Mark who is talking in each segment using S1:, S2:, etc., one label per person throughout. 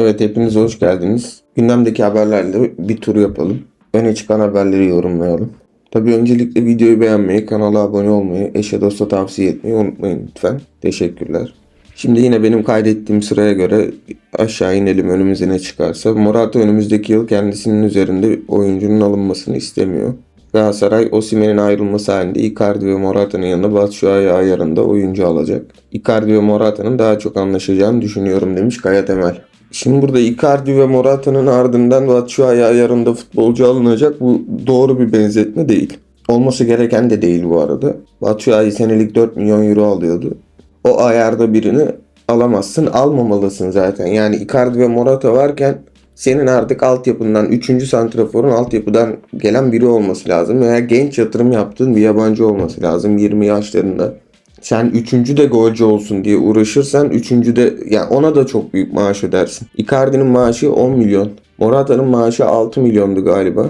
S1: Evet hepiniz hoş geldiniz. Gündemdeki haberlerle bir tur yapalım. Öne çıkan haberleri yorumlayalım. Tabii öncelikle videoyu beğenmeyi, kanala abone olmayı, eşe dosta tavsiye etmeyi unutmayın lütfen. Teşekkürler. Şimdi yine benim kaydettiğim sıraya göre aşağı inelim önümüze ne çıkarsa. Morata önümüzdeki yıl kendisinin üzerinde oyuncunun alınmasını istemiyor. Galatasaray Osimhen'in ayrılması halinde Icardi ve Morata'nın yanında Batshuayi ayarında oyuncu alacak. Icardi ve Morata'nın daha çok anlaşacağını düşünüyorum demiş Kaya Temel. Şimdi burada Icardi ve Morata'nın ardından Batshuayi ayarında futbolcu alınacak. Bu doğru bir benzetme değil. Olması gereken de değil bu arada. Batshuayi senelik 4 milyon euro alıyordu. O ayarda birini alamazsın. Almamalısın zaten. Yani Icardi ve Morata varken senin artık altyapından 3. santraforun altyapıdan gelen biri olması lazım. Veya genç yatırım yaptığın bir yabancı olması lazım 20 yaşlarında. Sen üçüncü de golcü olsun diye uğraşırsan üçüncü de yani ona da çok büyük maaş ödersin. Icardi'nin maaşı 10 milyon. Morata'nın maaşı 6 milyondu galiba.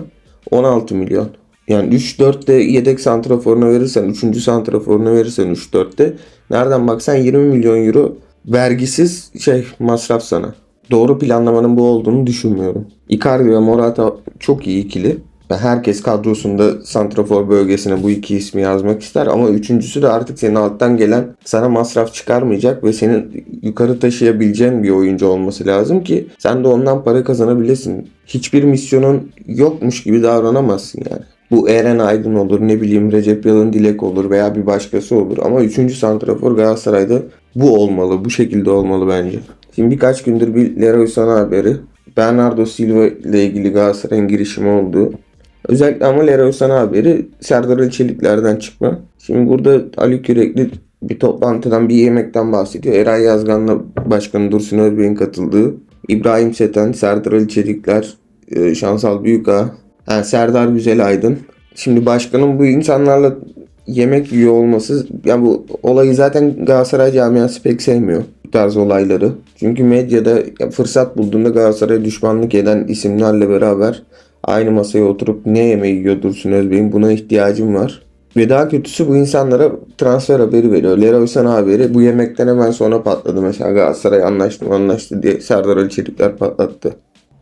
S1: 16 milyon. Yani 3-4'te yedek santraforuna verirsen, 3. santraforuna verirsen 3-4'te nereden baksan 20 milyon euro vergisiz şey masraf sana. Doğru planlamanın bu olduğunu düşünmüyorum. Icardi ve Morata çok iyi ikili. Herkes kadrosunda santrafor bölgesine bu iki ismi yazmak ister ama üçüncüsü de artık senin alttan gelen sana masraf çıkarmayacak ve senin yukarı taşıyabileceğin bir oyuncu olması lazım ki sen de ondan para kazanabilesin. Hiçbir misyonun yokmuş gibi davranamazsın yani. Bu Eren Aydın olur, ne bileyim Recep Yalın Dilek olur veya bir başkası olur. Ama 3. santrafor Galatasaray'da bu olmalı, bu şekilde olmalı bence. Şimdi birkaç gündür bir Leroy Sané haberi. Bernardo Silva ile ilgili Galatasaray'ın girişimi oldu. Özellikle ama Leroy Sané haberi Serdar Çelikler'den çıkma. Şimdi burada Ali Kürekli bir toplantıdan bir yemekten bahsediyor. Eray Yazgan'la Başkanı Dursun Özbey'in katıldığı. İbrahim Seten, Serdar Ali Çelikler, e, Şansal Büyükağa, yani Serdar Güzel Aydın. Şimdi başkanın bu insanlarla yemek yiyor olması yani bu olayı zaten Galatasaray camiası pek sevmiyor bu tarz olayları. Çünkü medyada fırsat bulduğunda Galatasaray'a düşmanlık eden isimlerle beraber aynı masaya oturup ne yemeği yiyor Dursun Özbey'in buna ihtiyacım var. Ve daha kötüsü bu insanlara transfer haberi veriyor. Leroy Sané haberi bu yemekten hemen sonra patladı. Mesela Galatasaray anlaştı anlaştı diye Serdar Ali Çelikler patlattı.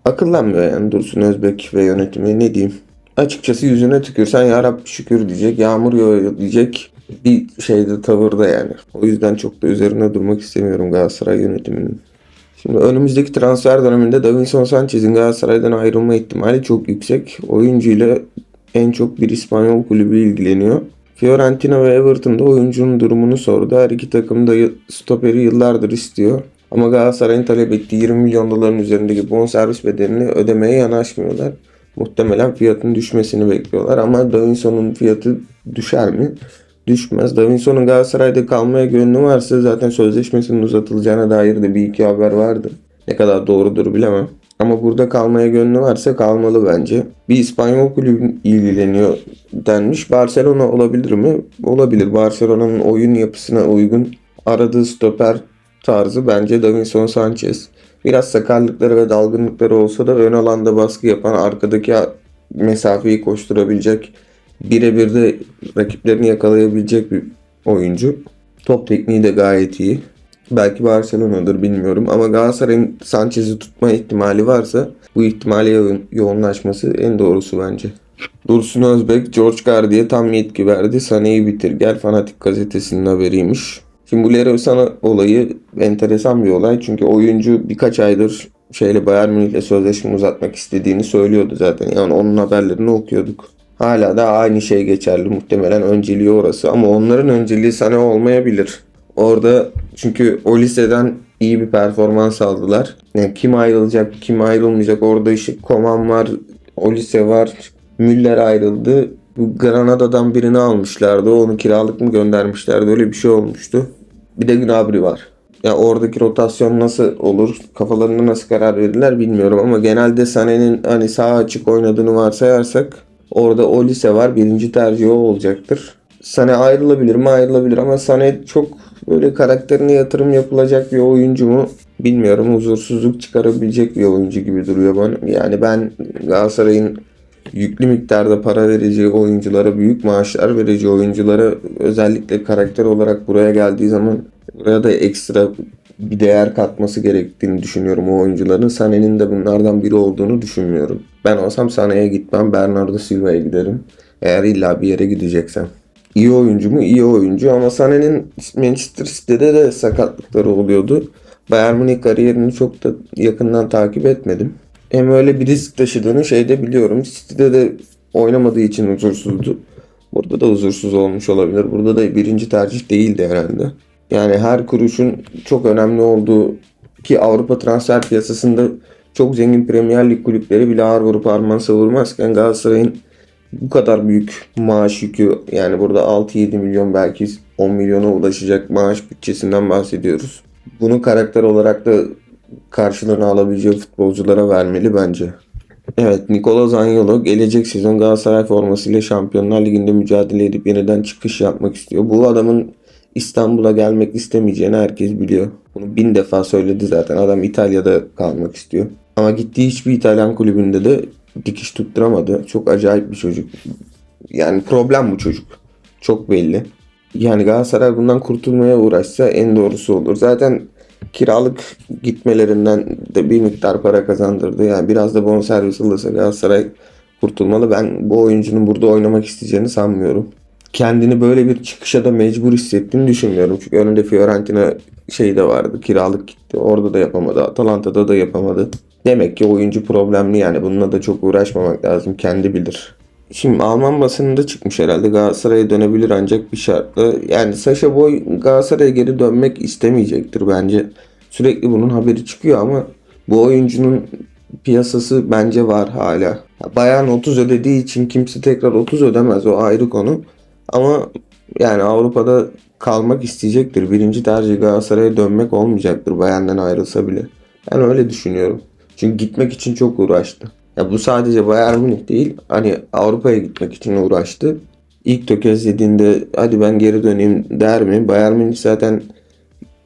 S1: Akıllanmıyor yani Dursun Özbek ve yönetimi ne diyeyim. Açıkçası yüzüne tükürsen ya şükür diyecek, yağmur yağıyor diyecek bir şeyde tavırda yani. O yüzden çok da üzerine durmak istemiyorum Galatasaray yönetiminin. Şimdi önümüzdeki transfer döneminde Davinson Sanchez'in Galatasaray'dan ayrılma ihtimali çok yüksek. Oyuncuyla en çok bir İspanyol kulübü ilgileniyor. Fiorentina ve Everton da oyuncunun durumunu sordu. Her iki takım da stoperi yıllardır istiyor. Ama Galatasaray'ın talep ettiği 20 milyon doların üzerindeki bonservis bedelini ödemeye yanaşmıyorlar. Muhtemelen fiyatın düşmesini bekliyorlar ama Davinson'un fiyatı düşer mi? Düşmez. Davinson'un Galatasaray'da kalmaya gönlü varsa zaten sözleşmesinin uzatılacağına dair de bir iki haber vardı. Ne kadar doğrudur bilemem. Ama burada kalmaya gönlü varsa kalmalı bence. Bir İspanyol kulübü ilgileniyor denmiş. Barcelona olabilir mi? Olabilir. Barcelona'nın oyun yapısına uygun aradığı stoper tarzı bence Davinson Sanchez. Biraz sakarlıkları ve dalgınlıkları olsa da ön alanda baskı yapan arkadaki mesafeyi koşturabilecek birebir de rakiplerini yakalayabilecek bir oyuncu. Top tekniği de gayet iyi. Belki Barcelona'dır bilmiyorum ama Galatasaray'ın Sanchez'i tutma ihtimali varsa bu ihtimale yo- yoğunlaşması en doğrusu bence. Dursun Özbek, George Gardi'ye tam yetki verdi. Sané'yi bitir gel Fanatik gazetesinin haberiymiş. Şimdi bu Leroy Sané olayı enteresan bir olay. Çünkü oyuncu birkaç aydır şeyle Bayern Münih'le sözleşme uzatmak istediğini söylüyordu zaten. Yani onun haberlerini okuyorduk. Hala da aynı şey geçerli. Muhtemelen önceliği orası. Ama onların önceliği Sané olmayabilir. Orada çünkü o liseden iyi bir performans aldılar. Yani kim ayrılacak, kim ayrılmayacak. Orada işte Koman var, Olise var, Müller ayrıldı. Granada'dan birini almışlardı. Onu kiralık mı göndermişlerdi. Öyle bir şey olmuştu. Bir de Gnabry var. Ya oradaki rotasyon nasıl olur? Kafalarında nasıl karar verirler bilmiyorum ama genelde Sané'nin hani sağ açık oynadığını varsayarsak orada Olise var. Birinci tercih o olacaktır. Sané ayrılabilir mi? Ayrılabilir ama Sané çok böyle karakterine yatırım yapılacak bir oyuncu mu? Bilmiyorum. Huzursuzluk çıkarabilecek bir oyuncu gibi duruyor bana. Yani ben Galatasaray'ın yüklü miktarda para vereceği oyunculara, büyük maaşlar vereceği oyunculara özellikle karakter olarak buraya geldiği zaman buraya da ekstra bir değer katması gerektiğini düşünüyorum o oyuncuların. Sané'nin de bunlardan biri olduğunu düşünmüyorum. Ben olsam Sané'ye gitmem. Bernardo Silva'ya giderim. Eğer illa bir yere gideceksem. İyi oyuncu mu? İyi oyuncu ama Sané'nin Manchester City'de de sakatlıkları oluyordu. Bayern Münih kariyerini çok da yakından takip etmedim. Hem öyle bir risk taşıdığını şeyde biliyorum. City'de de oynamadığı için huzursuzdu. Burada da huzursuz olmuş olabilir. Burada da birinci tercih değildi herhalde. Yani her kuruşun çok önemli olduğu ki Avrupa transfer piyasasında çok zengin Premier Lig kulüpleri bile ağır vurup arman savurmazken Galatasaray'ın bu kadar büyük maaş yükü yani burada 6-7 milyon belki 10 milyona ulaşacak maaş bütçesinden bahsediyoruz. Bunu karakter olarak da karşılığını alabileceği futbolculara vermeli bence. Evet Nikola Zaniolo gelecek sezon Galatasaray formasıyla Şampiyonlar Ligi'nde mücadele edip yeniden çıkış yapmak istiyor. Bu adamın İstanbul'a gelmek istemeyeceğini herkes biliyor. Bunu bin defa söyledi zaten. Adam İtalya'da kalmak istiyor. Ama gittiği hiçbir İtalyan kulübünde de dikiş tutturamadı. Çok acayip bir çocuk. Yani problem bu çocuk. Çok belli. Yani Galatasaray bundan kurtulmaya uğraşsa en doğrusu olur. Zaten kiralık gitmelerinden de bir miktar para kazandırdı. Yani biraz da bonservis alırsa Galatasaray kurtulmalı. Ben bu oyuncunun burada oynamak isteyeceğini sanmıyorum. Kendini böyle bir çıkışa da mecbur hissettiğini düşünmüyorum. Çünkü önünde Fiorentina şey de vardı. Kiralık gitti. Orada da yapamadı. Atalanta'da da yapamadı. Demek ki oyuncu problemli yani. Bununla da çok uğraşmamak lazım. Kendi bilir. Şimdi Alman basınında çıkmış herhalde Galatasaray'a dönebilir ancak bir şartla. Yani Sasha Boy Galatasaray'a geri dönmek istemeyecektir bence. Sürekli bunun haberi çıkıyor ama bu oyuncunun piyasası bence var hala. Bayern 30 ödediği için kimse tekrar 30 ödemez o ayrı konu. Ama yani Avrupa'da kalmak isteyecektir. Birinci tercih Galatasaray'a dönmek olmayacaktır Bayern'den ayrılsa bile. Ben öyle düşünüyorum. Çünkü gitmek için çok uğraştı. Ya bu sadece Bayern Münih değil. Hani Avrupa'ya gitmek için uğraştı. İlk tökezlediğinde hadi ben geri döneyim der mi? Bayern Münih zaten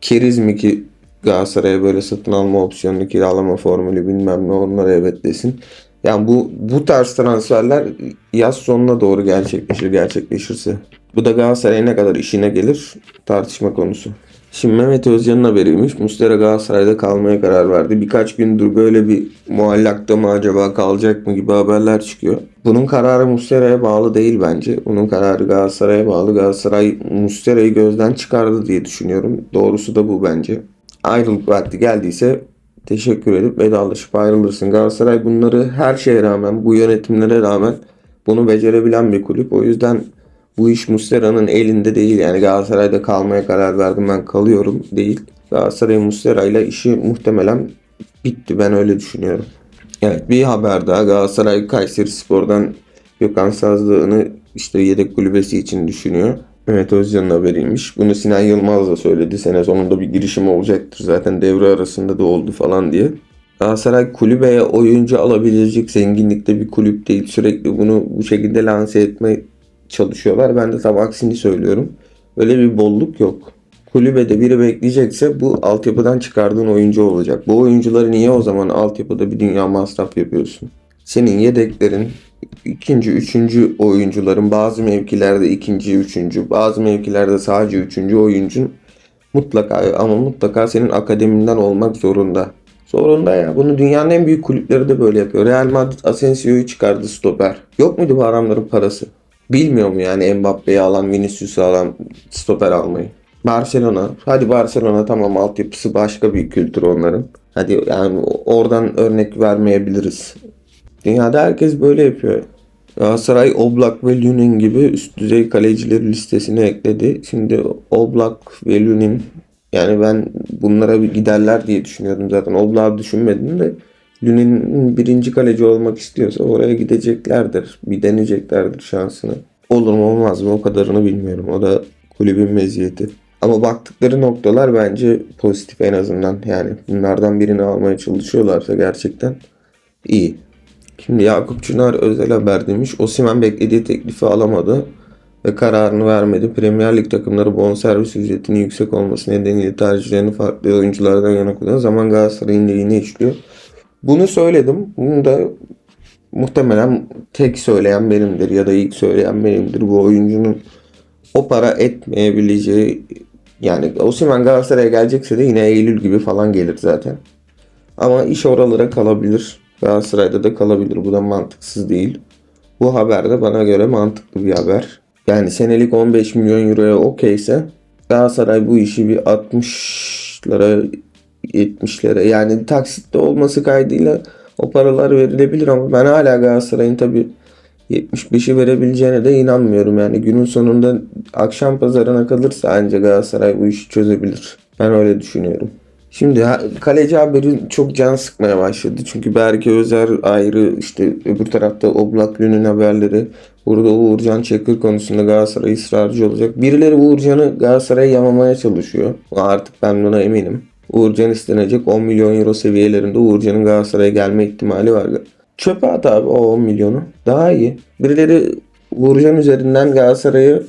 S1: keriz mi ki Galatasaray'a böyle satın alma opsiyonunu kiralama formülü bilmem ne onlara evet desin. Yani bu bu tarz transferler yaz sonuna doğru gerçekleşir gerçekleşirse. Bu da Galatasaray'a ne kadar işine gelir tartışma konusu. Şimdi Mehmet Özcan'ın haberiymiş. Muslera Galatasaray'da kalmaya karar verdi. Birkaç gündür böyle bir muallakta mı acaba kalacak mı gibi haberler çıkıyor. Bunun kararı Muslera'ya bağlı değil bence. Bunun kararı Galatasaray'a bağlı. Galatasaray Muslera'yı gözden çıkardı diye düşünüyorum. Doğrusu da bu bence. Ayrılık vakti geldiyse teşekkür edip vedalaşıp ayrılırsın. Galatasaray bunları her şeye rağmen, bu yönetimlere rağmen bunu becerebilen bir kulüp. O yüzden bu iş Muslera'nın elinde değil. Yani Galatasaray'da kalmaya karar verdim ben kalıyorum değil. Galatasaray Muslera ile işi muhtemelen bitti. Ben öyle düşünüyorum. Evet bir haber daha. Galatasaray Kayseri Spor'dan Gökhan Sazlı'nı işte yedek kulübesi için düşünüyor. Evet Özcan'ın haberiymiş. Bunu Sinan Yılmaz da söyledi. Sene sonunda bir girişim olacaktır. Zaten devre arasında da oldu falan diye. Galatasaray kulübeye oyuncu alabilecek zenginlikte bir kulüp değil. Sürekli bunu bu şekilde lanse etme çalışıyorlar. Ben de tam aksini söylüyorum. Öyle bir bolluk yok. Kulübede biri bekleyecekse bu altyapıdan çıkardığın oyuncu olacak. Bu oyuncuları niye o zaman altyapıda bir dünya masraf yapıyorsun? Senin yedeklerin ikinci, üçüncü oyuncuların bazı mevkilerde ikinci, üçüncü, bazı mevkilerde sadece üçüncü oyuncun mutlaka ama mutlaka senin akademinden olmak zorunda. Zorunda ya. Bunu dünyanın en büyük kulüpleri de böyle yapıyor. Real Madrid Asensio'yu çıkardı stoper. Yok muydu bu adamların parası? Bilmiyor mu yani Mbappe'yi alan, Vinicius'u alan stoper almayı? Barcelona. Hadi Barcelona tamam altyapısı başka bir kültür onların. Hadi yani oradan örnek vermeyebiliriz. Dünyada herkes böyle yapıyor. Galatasaray Oblak ve Lunin gibi üst düzey kalecileri listesine ekledi. Şimdi Oblak ve Lunin yani ben bunlara bir giderler diye düşünüyordum zaten. Oblak'ı düşünmedim de Lunin birinci kaleci olmak istiyorsa oraya gideceklerdir. Bir deneyeceklerdir şansını. Olur mu olmaz mı o kadarını bilmiyorum. O da kulübün meziyeti. Ama baktıkları noktalar bence pozitif en azından. Yani bunlardan birini almaya çalışıyorlarsa gerçekten iyi. Şimdi Yakup Çınar özel haber demiş. Osimhen beklediği teklifi alamadı ve kararını vermedi. Premier Lig takımları bonservis ücretinin yüksek olması nedeniyle tercihlerini farklı oyunculardan yana kullanan zaman Galatasaray'ın lehine işliyor. Bunu söyledim. Bunu da muhtemelen tek söyleyen benimdir ya da ilk söyleyen benimdir. Bu oyuncunun o para etmeyebileceği Yani Osimhen Galatasaray'a gelecekse de yine Eylül gibi falan gelir zaten. Ama iş oralara kalabilir. Galatasaray'da da kalabilir. Bu da mantıksız değil. Bu haber de bana göre mantıklı bir haber. Yani senelik 15 milyon euroya okeyse Galatasaray bu işi bir 60'lara 70'lere yani taksitte olması kaydıyla o paralar verilebilir ama ben hala Galatasaray'ın tabi 75'i verebileceğine de inanmıyorum. Yani günün sonunda akşam pazarına kalırsa ancak Galatasaray bu işi çözebilir. Ben öyle düşünüyorum. Şimdi kaleci haberi çok can sıkmaya başladı. Çünkü Berke Özer ayrı işte öbür tarafta Oblak Lün'ün haberleri. Burada Uğurcan Çakır konusunda Galatasaray ısrarcı olacak. Birileri Uğurcan'ı Galatasaray'a yamamaya çalışıyor. Artık ben buna eminim. Uğurcan istenecek 10 milyon euro seviyelerinde Uğurcan'ın Galatasaray'a gelme ihtimali var. Çöpe at abi o 10 milyonu. Daha iyi. Birileri Uğurcan üzerinden Galatasaray'ı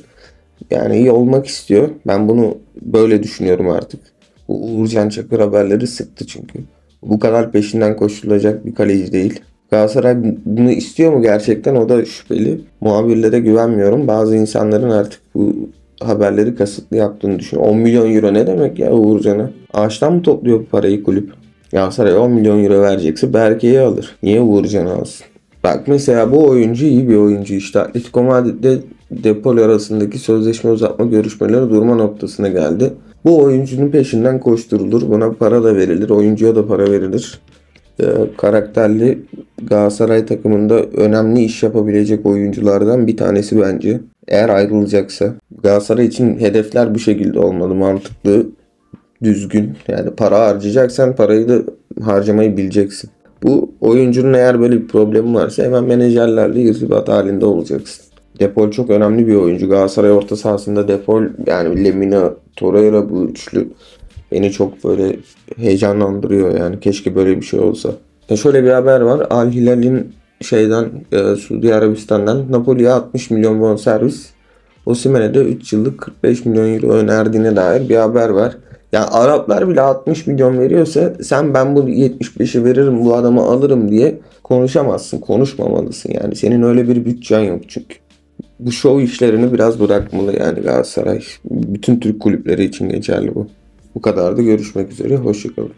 S1: yani iyi olmak istiyor. Ben bunu böyle düşünüyorum artık. Bu Uğurcan Çakır haberleri sıktı çünkü. Bu kadar peşinden koşulacak bir kaleci değil. Galatasaray bunu istiyor mu gerçekten o da şüpheli. Muhabirlere güvenmiyorum. Bazı insanların artık bu haberleri kasıtlı yaptığını düşünüyorum. 10 milyon euro ne demek ya Uğurcan'a? Ağaçtan mı topluyor bu parayı kulüp? Galatasaray 10 milyon euro verecekse Berke'yi alır. Niye Uğurcan'ı alsın? Bak mesela bu oyuncu iyi bir oyuncu işte. Atletico Madrid'de Depol arasındaki sözleşme uzatma görüşmeleri durma noktasına geldi. Bu oyuncunun peşinden koşturulur. Buna para da verilir. Oyuncuya da para verilir. Ee, karakterli Galatasaray takımında önemli iş yapabilecek oyunculardan bir tanesi bence. Eğer ayrılacaksa. Galatasaray için hedefler bu şekilde olmalı. Mantıklı, düzgün. Yani para harcayacaksan parayı da harcamayı bileceksin. Bu oyuncunun eğer böyle bir problemi varsa hemen menajerlerle irtibat halinde olacaksın. Depol çok önemli bir oyuncu. Galatasaray orta sahasında Depol yani Lemina, Torreira bu üçlü beni çok böyle heyecanlandırıyor yani. Keşke böyle bir şey olsa. E şöyle bir haber var. Al Hilal'in şeyden e, Suudi Arabistan'dan Napoli'ye 60 milyon bonservis Osimhen'e de 3 yıllık 45 milyon euro önerdiğine dair bir haber var. Yani Araplar bile 60 milyon veriyorsa sen ben bu 75'i veririm bu adamı alırım diye konuşamazsın. Konuşmamalısın yani. Senin öyle bir bütçen yok çünkü. Bu şov işlerini biraz bırakmalı yani Galatasaray. Bütün Türk kulüpleri için geçerli bu. Bu kadar da görüşmek üzere. Hoşçakalın.